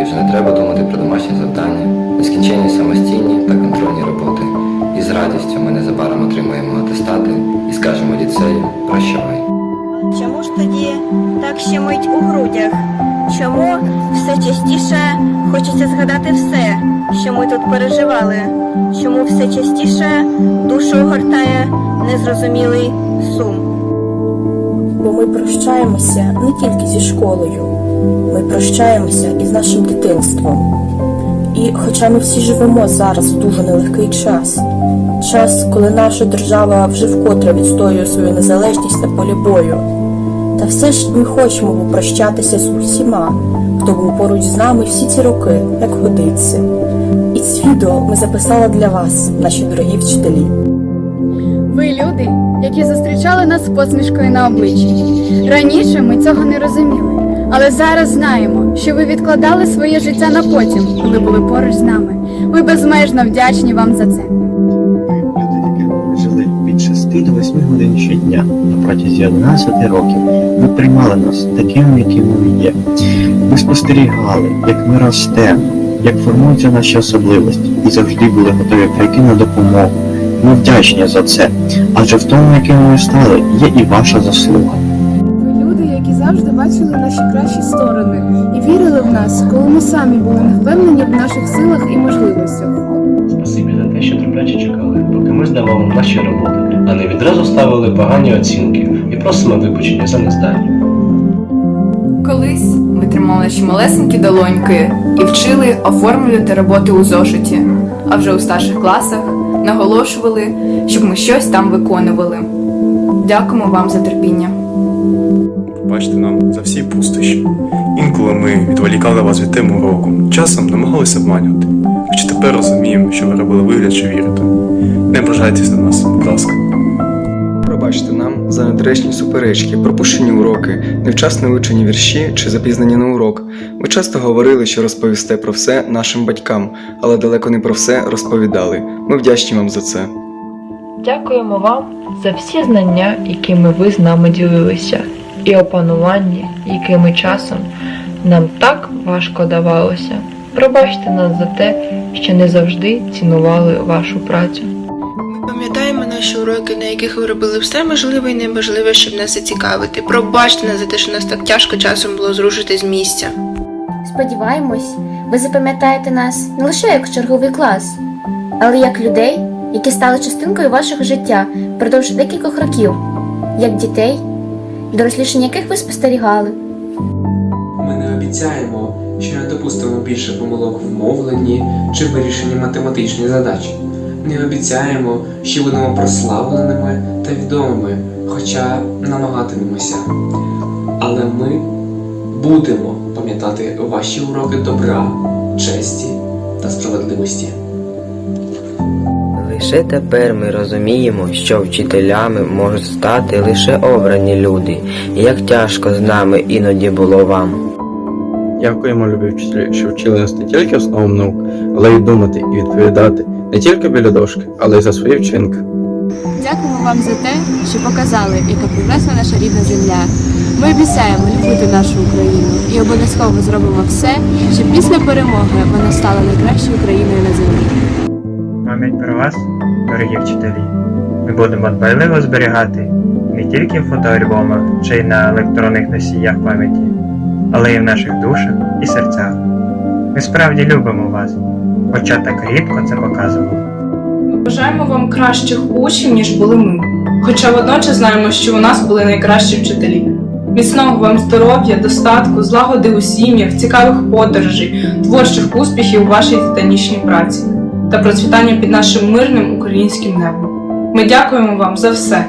і вже не треба думати про домашні завдання, нескінченні самостійні та контрольні роботи. І з радістю ми незабаром отримуємо атестати і скажемо ліцею прощавай. Чому ж тоді так щемить у грудях? Чому все частіше хочеться згадати все, що ми тут переживали? Чому все частіше душу огортає незрозумілий сум? Бо ми прощаємося не тільки зі школою, ми прощаємося із нашим дитинством. І хоча ми всі живемо зараз в дуже нелегкий час, час, коли наша держава вже вкотре відстоює свою незалежність на полі бою, та все ж ми хочемо попрощатися з усіма, хто був поруч з нами всі ці роки, як годиться. І це відео ми записали для вас, наші дорогі вчителі. Ви люди, які зустрічали нас з посмішкою на обличчі. Раніше ми цього не розуміли, але зараз знаємо, що ви відкладали своє життя на потім, коли були поруч з нами. Ми безмежно вдячні вам за це. Від 6 до 8 годин щодня на протязі 11 років. Ви приймали нас такими, якими ми є. Ви спостерігали, як ми ростемо, як формуються наші особливості, і завжди були готові прийти на допомогу. Ми вдячні за це, адже в тому, якими ми стали, є і ваша заслуга. Завжди бачили наші кращі сторони і вірили в нас, коли ми самі були не впевнені в наших силах і можливостях. Спасибі за те, що терпляче чекали, поки ми здавали наші роботи, а не відразу ставили погані оцінки і просимо вибачення за нездання. Колись ми тримали наші малесенькі долоньки і вчили оформлювати роботи у зошиті, а вже у старших класах наголошували, щоб ми щось там виконували. Дякуємо вам за терпіння. Бачите нам за всі пустощі. Інколи ми відволікали вас від теми уроку, часом намагалися обманювати. Хоча тепер розуміємо, що ви робили вигляд, що вірите. Не ображайтесь на нас, будь ласка. Пробачте нам за недоречні суперечки, пропущені уроки, невчасно вивчені вірші чи запізнення на урок. Ви часто говорили, що розповісте про все нашим батькам, але далеко не про все розповідали. Ми вдячні вам за це. Дякуємо вам за всі знання, якими ви з нами ділилися, і опанування, якими часом нам так важко давалося. Пробачте нас за те, що не завжди цінували вашу працю. Ми пам'ятаємо наші уроки, на яких ви робили все можливе і неможливе, щоб нас зацікавити. Пробачте нас за те, що нас так тяжко часом було зрушити з місця. Сподіваємось, ви запам'ятаєте нас не лише як черговий клас, але як людей, які стали частинкою вашого життя впродовж декількох років, як дітей, дорослішання яких ви спостерігали. Ми не обіцяємо, що не допустимо більше помилок в мовленні чи вирішенні математичних задач. Не обіцяємо, що будемо прославленими та відомими, хоча намагатимемося. Але ми будемо пам'ятати ваші уроки добра, честі та справедливості. Лише тепер ми розуміємо, що вчителями можуть стати лише обрані люди, як тяжко з нами іноді було вам. Дякуємо, любі вчителі, що вчили нас не тільки основам наук, але й думати і відповідати не тільки біля дошки, але й за свої вчинки. Дякуємо вам за те, що показали, яка прекрасна наша рідна земля. Ми обіцяємо любити нашу Україну і обов'язково зробимо все, щоб після перемоги вона стала найкращою країною на землі. Пам'ять про вас, дорогі вчителі, ми будемо дбайливо зберігати не тільки в фотоальбомах чи на електронних носіях пам'яті, але й в наших душах і серцях. Ми справді любимо вас, хоча так рідко це показували. Ми бажаємо вам кращих учнів, ніж були ми. Хоча водночас знаємо, що у нас були найкращі вчителі. Міцного вам здоров'я, достатку, злагоди у сім'ях, цікавих подорожей, творчих успіхів у вашій титанічній праці та процвітання під нашим мирним українським небом. Ми дякуємо вам за все.